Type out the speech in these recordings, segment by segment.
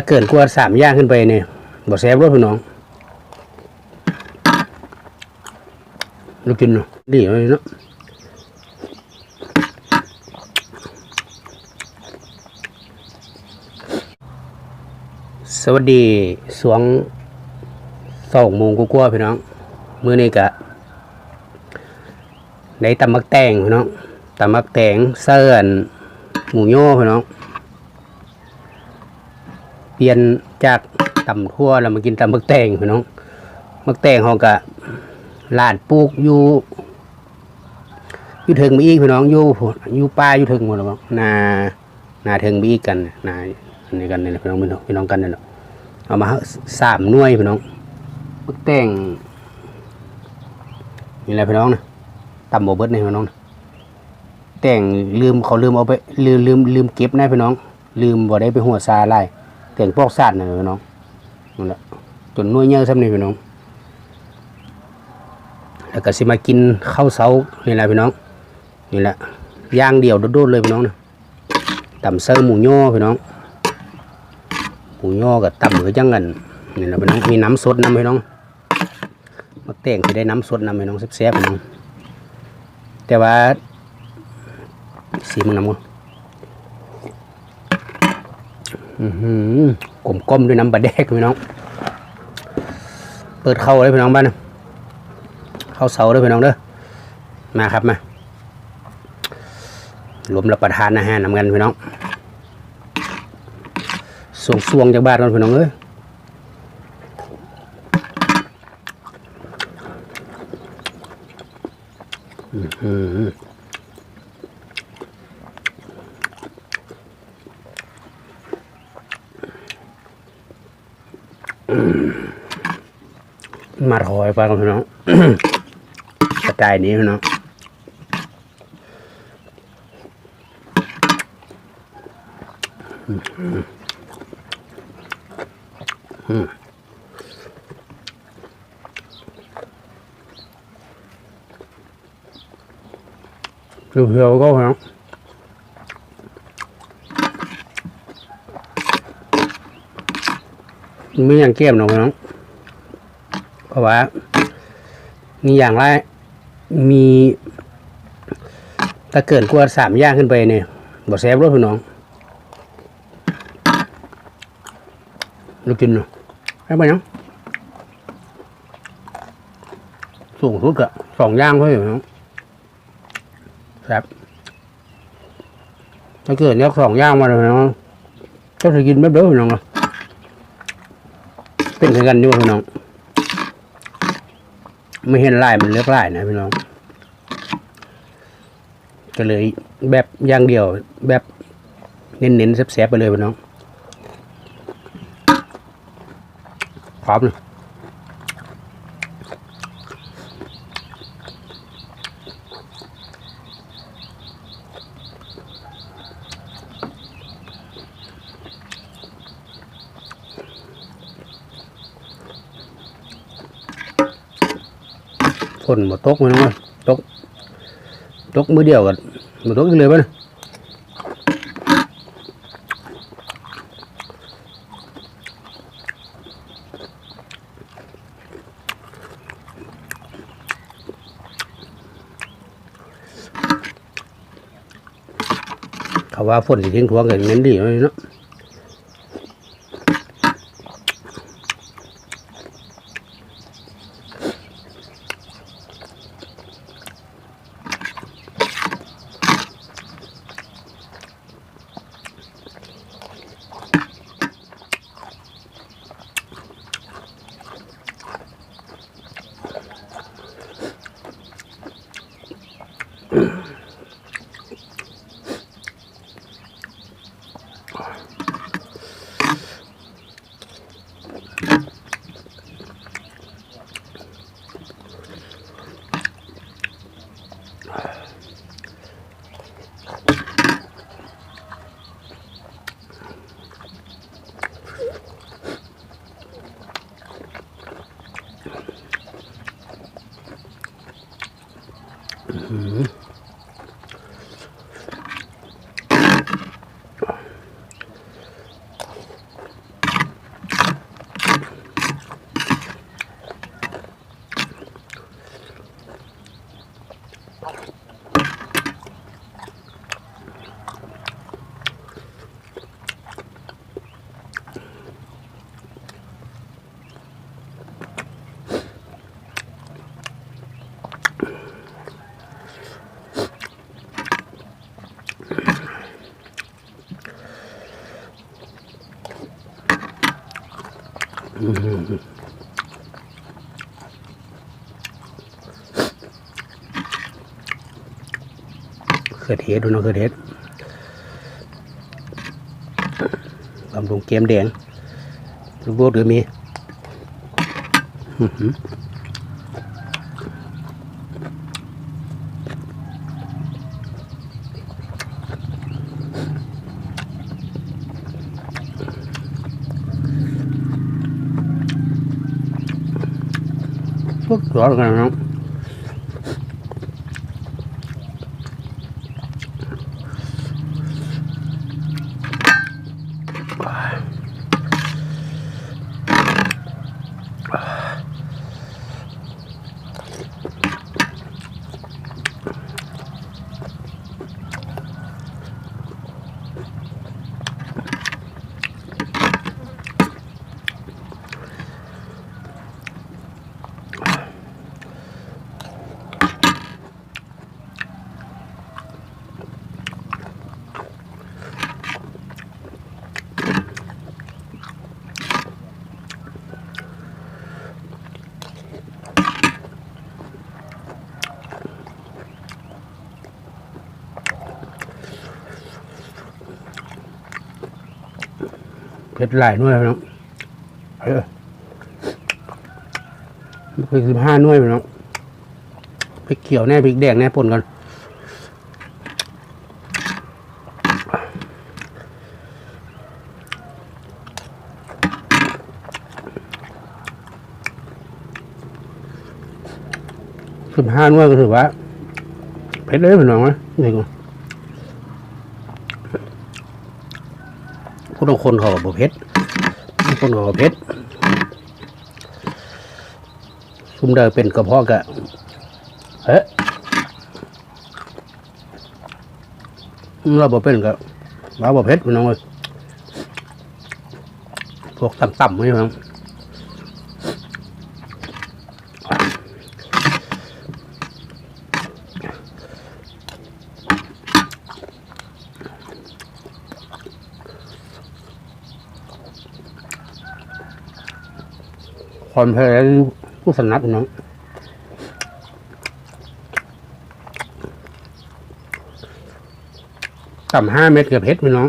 ถ้าเกินกว่าสามย่างขึ้นไปเนี่ยบ่แซ่บรสพี่น้องลูกกินเนาะดีเลยเนาะสวัสดีสวงสองโมงกว่าพี่น้องมื้อนี้กะได้ตำมักแตงพี่น้องตำมักแตงเสื่อนหมูโย่พี่น้อง เปลี่ยนจากตำทั่วแล้วมากินตำมักแตงพี่น้องมักแตงเฮากะลาดปลูกอยู่อยู่ถึงมีอีกพี่น้องอยู่อยู่ป่าอยู่ถึงหมดแล้วนานาถึงมีอีกกันนาอันกันนี่พี่น้องพี่น้องพี่น้องกันนี่แหละเอามาสามหน่วยพี่น้องมักแตงนี่แหละพี่น้องนะตำบ่เบิดนี่พี่น้องนะแต่งลืมเขาลืมเอาไปลืมลืมลืมเก็บนะพี่น้อง ลืมบ่ได้ไปหัวซาลาย แต่งปอกสัตว์นะพี่น้องนั่นแหละจนหน่วยเยอะซ้ำนี่พี่น้อง แล้วก็สิมากินข้าวเสานี่แหละพี่น้อง นี่แหละย่างเดี่ยวโดดๆเลยพี่น้องนะตำเสื้อหมูย่อพี่น้อง หมูย่อกับตำก็จังกันนี่แหละพี่น้อง มีน้ำสดน้ำพี่น้อง มาแต่งที่ได้น้ำสดน้ำพี่น้องแซ่บๆพี่น้อง แต่ว่าสีมันน้ำก่อน อือหือ กลมก้มด้วยน้ำปลาแดกพี่น้อง เปิดเข้าเลยพี่น้องบ้านเข้าเสาเลยพี่น้องเด้อ มาครับมารวมรับประทานอาหารนำกันพี่น้องสวงสวงๆจากบ้านกันพี่น้องเอ้ยอื้อ มาถอยไปกันพี่น้องกระจายนี้พี่น้องอืมเพียวๆก็พี่น้องไม่อย่างเก็บหรอกพี่น้องเพราะว่า มีอย่างไรมีถ้าเกินกว่าสามย่างขึ้นไปเนี่ยบ่แซ่บรสพี่น้องลูกกินเนาะให้ไปยังสูงสุดกะสองย่างเท่าไหร่พี่น้องแซ่บถ้าเกิดเนี้ยสองย่างมาเลยพี่น้องก็จะกินแบบเดิมพี่น้องเนาะ เป็นคือกันอยู่พี่น้องไม่เห็นลายมันเลือกลายนะพี่น้องก็เลยแบบอย่างเดียวแบบเน้นๆแซ่บๆไปเลยพี่น้องพร้อมเลย ฝนมาตกพี่น้องเอ้ยตกตกมือเดียวกันมาตกอีกเลยป่ะนะเขาว่าฝนสิทิ้งทวงกันเน้นดีเลยเนาะ ขือเทศดูเนาะเขือเทศบำรุงเกมแดงลูกโบดก็มีอื้อหือสุดยอดกันเนาะ ดหลายหน่วยเนาะเออพริกสิบห้าหน่วยเนาะพริกเขียวแน่พริกแดงแน่ปนกันสิบห้าหน่วยก็ถือว่าเผ็ดเลยพี่น้องนะนี่กูผู้ ต้องคนเขาก็บ่เผ็ดบางคนเขาก็เผ็ดซุมเดอเป็นกระเพาะกะเฮ้ยเราบ่เป็นก็ว่าบ่เผ็ดพี่น้องเลยพวกต่ำๆนี่พี่น้ อนเพลินผู้สนับน้องต่ำห้าเม็ดกับเพชรพี่น้อง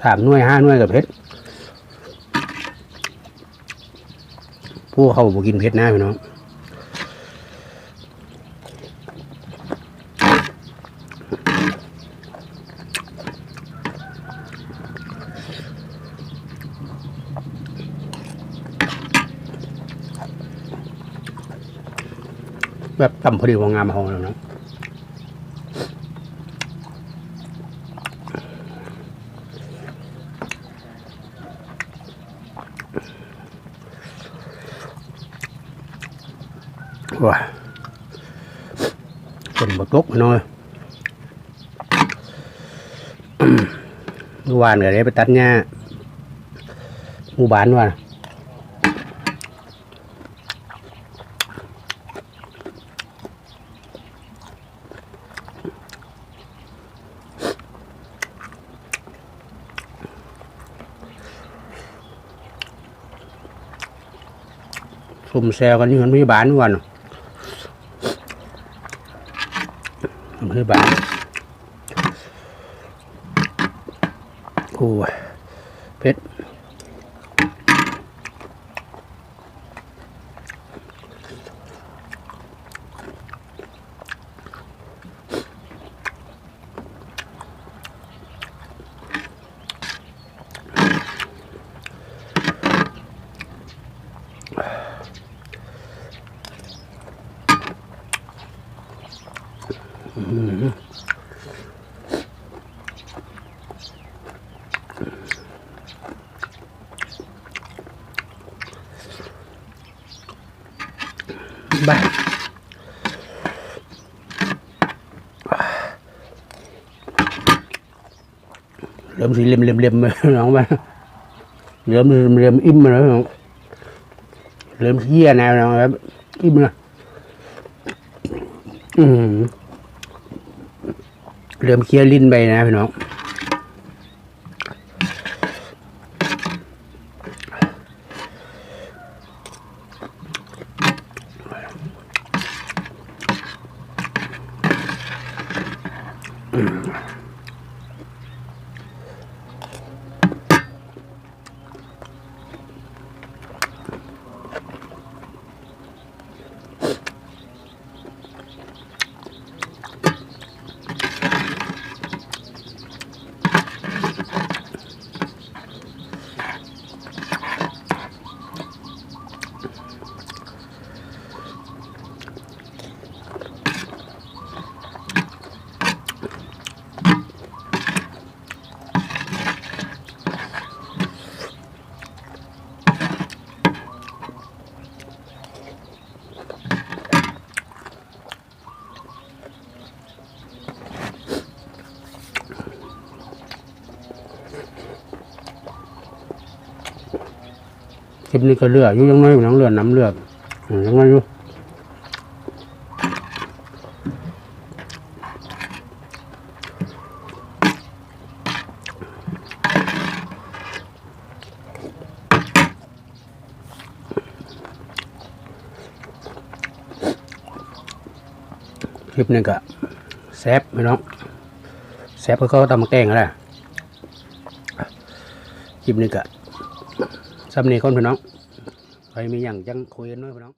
สามหน่วยห้าหน่วยกับเพชรผู้เขาบอกกินเพชรนะพี่น้องแบบต่ำพ อดีของงามของเราเนะว้าคนบตกน้อยเมื่อวานก็ได้ไปตัดหญ้าหมู่บ้านว่า ซุ่มแซวกันอยู่กันที่บ้าลวันอำเภอบ้าลโอ้เพชร บ้าเริ่มสีเหลี่มเหลี่มเหลี่มน้องมาเริ่มเหลี่ยมอิ่มมาแล้วน้องเริ่มเฮี้ยแนวน้องครับอิ่มนะอืม เริ่มเคี้ยวลิ้นไปนะพี่น้องอืม ลิปนี้ก็เลือดยู่ยังน้อยอยู่น้องเลือดน้ำเลือดยังน้อยอยู่คลิปนี้ก็แซ่บพี่น้องแซ่บก็เขาตำมาแกงอะไรคลิปนี้ก็ สำเนียงคนพี่น้องใครมีอย่างจังคุยกันน้อยพี่น้อง